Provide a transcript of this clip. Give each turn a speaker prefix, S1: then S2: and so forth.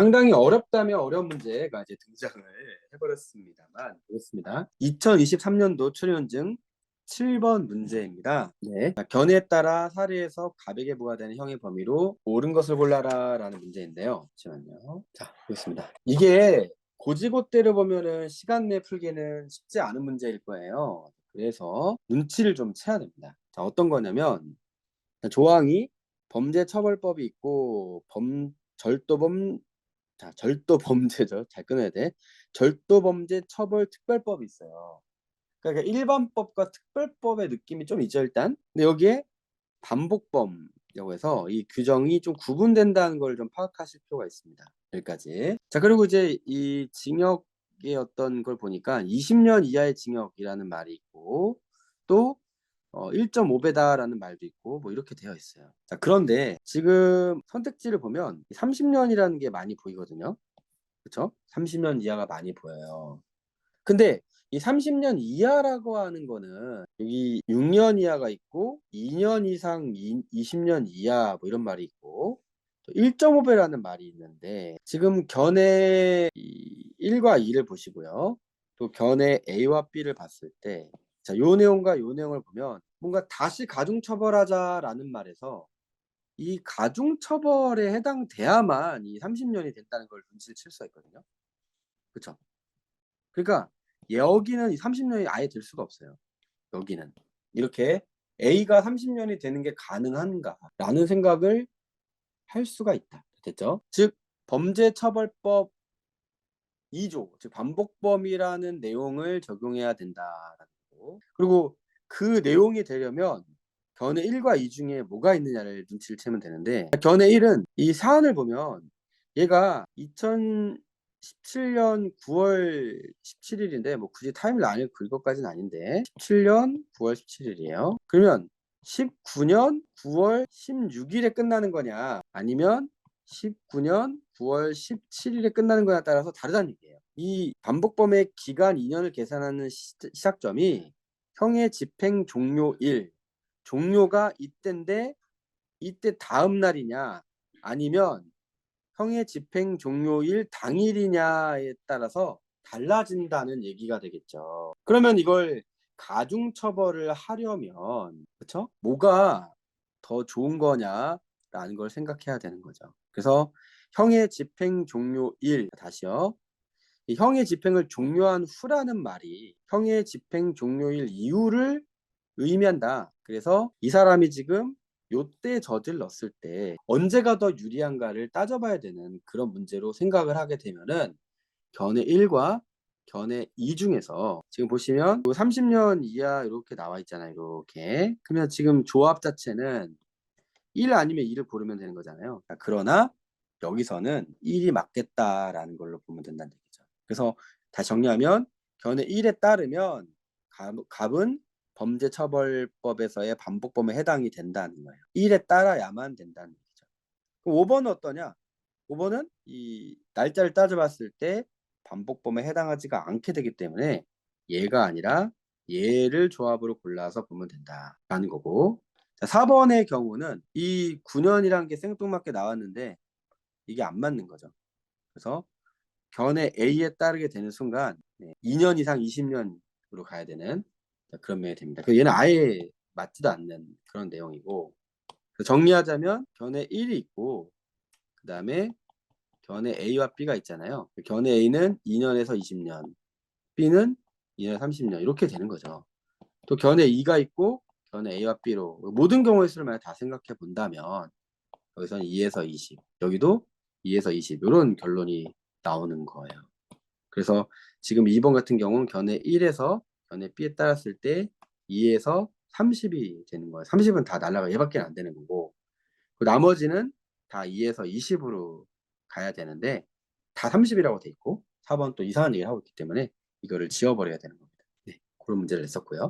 S1: 상당히 어렵다면 어려운 문제가 이제 등장을 해버렸습니다만 보겠습니다. 2023년도 출연증 7번 문제입니다. 네. 자, 견해에 따라 사례에서 가백에 부과되는 형의 범위로 옳은 것을 골라라 라는 문제인데요. 잠시만요. 자, 보겠습니다. 이게 고지고대로 보면은 시간 내 풀기는 쉽지 않은 문제일 거예요. 그래서 눈치를 좀 채야 됩니다. 자, 어떤 거냐면 조항이 범죄 처벌법이 있고 범 절도범 자 절도 범죄죠. 잘 끊어야 돼. 절도 범죄 처벌 특별법이 있어요. 그러니까 일반법과 특별법의 느낌이 좀 있죠 일단. 근데 여기에 반복범이라고 해서 이 규정이 좀 구분된다는 걸 좀 파악하실 필요가 있습니다. 여기까지. 자 그리고 이제 이 징역의 어떤 걸 보니까 20년 이하의 징역이라는 말이 있고 또 어, 1.5배다라는 말도 있고 뭐 이렇게 되어 있어요. 자, 그런데 지금 선택지를 보면 30년이라는 게 많이 보이거든요. 그렇죠? 30년 이하가 많이 보여요. 근데 이 30년 이하라고 하는 거는 여기 6년 이하가 있고 2년 이상 20년 이하 뭐 이런 말이 있고 1.5배라는 말이 있는데 지금 견해 1과 2를 보시고요. 또 견해 A와 B를 봤을 때 자, 요 내용과 요 내용을 보면 뭔가 다시 가중처벌하자라는 말에서 이 가중처벌에 해당돼야만 이 30년이 된다는 걸 눈치를 칠 수가 있거든요. 그렇죠? 그러니까 여기는 이 30년이 아예 될 수가 없어요. 여기는 이렇게 A가 30년이 되는 게 가능한가라는 생각을 할 수가 있다. 됐죠? 즉 범죄처벌법 2조, 즉 반복범이라는 내용을 적용해야 거고. 그리고 그 내용이 되려면 견해 1과 2 중에 뭐가 있느냐를 눈치를 채면 되는데 견해 1은 이 사안을 보면 얘가 2017년 9월 17일인데 뭐 굳이 타임라인을 긁을 것까지는 아닌데 17년 9월 17일이에요. 그러면 19년 9월 16일에 끝나는 거냐 아니면 19년 9월 17일에 끝나는 거냐에 따라서 다르다는 얘기예요. 이 반복범의 기간 2년을 계산하는 시, 시작점이 형의 집행 종료일 종료가 이때인데 이때 다음 날이냐 아니면 형의 집행 종료일 당일이냐에 따라서 달라진다는 얘기가 되겠죠. 그러면 이걸 가중 처벌을 하려면 그렇죠? 뭐가 더 좋은 거냐라는 걸 생각해야 되는 거죠. 그래서 형의 집행 종료일 다시요. 형의 집행을 종료한 후라는 말이 형의 집행 종료일 이후를 의미한다. 그래서 이 사람이 지금 요때 저질렀을 때 언제가 더 유리한가를 따져봐야 되는 그런 문제로 생각을 하게 되면은 견해 1과 견해 2 중에서 지금 보시면 30년 이하 이렇게 나와 있잖아요. 이렇게. 그러면 지금 조합 자체는 1 아니면 2를 고르면 되는 거잖아요. 그러나 여기서는 1이 맞겠다라는 걸로 보면 된다는 얘기죠. 그래서 다시 정리하면 견해 1에 따르면 갑, 은 범죄처벌법에서의 반복범에 해당이 된다는 거예요. 1에 따라야만 된다는 얘기죠. 그럼 5번은 어떠냐? 5번은 이 날짜를 따져봤을 때 반복범에 해당하지가 않게 되기 때문에 얘가 아니라 얘를 조합으로 골라서 보면 된다라는 거고 자, 4번의 경우는 이 9년이라는 게 생뚱맞게 나왔는데 이게 안 맞는 거죠. 그래서 견해 A에 따르게 되는 순간 2년 이상 20년으로 가야 되는 그런 면이 됩니다. 그 얘는 아예 맞지도 않는 그런 내용이고 정리하자면 견해 1이 있고 그 다음에 견해 A와 B가 있잖아요. 견해 A는 2년에서 20년, B는 2년 30년 이렇게 되는 거죠. 또 견해 2가 있고 견해 A와 B로 모든 경우의 수를 만약 다 생각해 본다면 여기서는 2에서 20, 여기도 2에서 20 이런 결론이 나오는 거예요. 그래서 지금 2번 같은 경우는 견해 1에서 견해 B에 따랐을 때 2에서 30이 되는 거예요. 30은 다 날라가 얘밖에 안 되는 거고 그 나머지는 다 2에서 20으로 가야 되는데 다 30이라고 돼 있고 4번 또 이상한 얘기를 하고 있기 때문에 이거를 지워버려야 되는 겁니다. 네, 그런 문제를 냈었고요.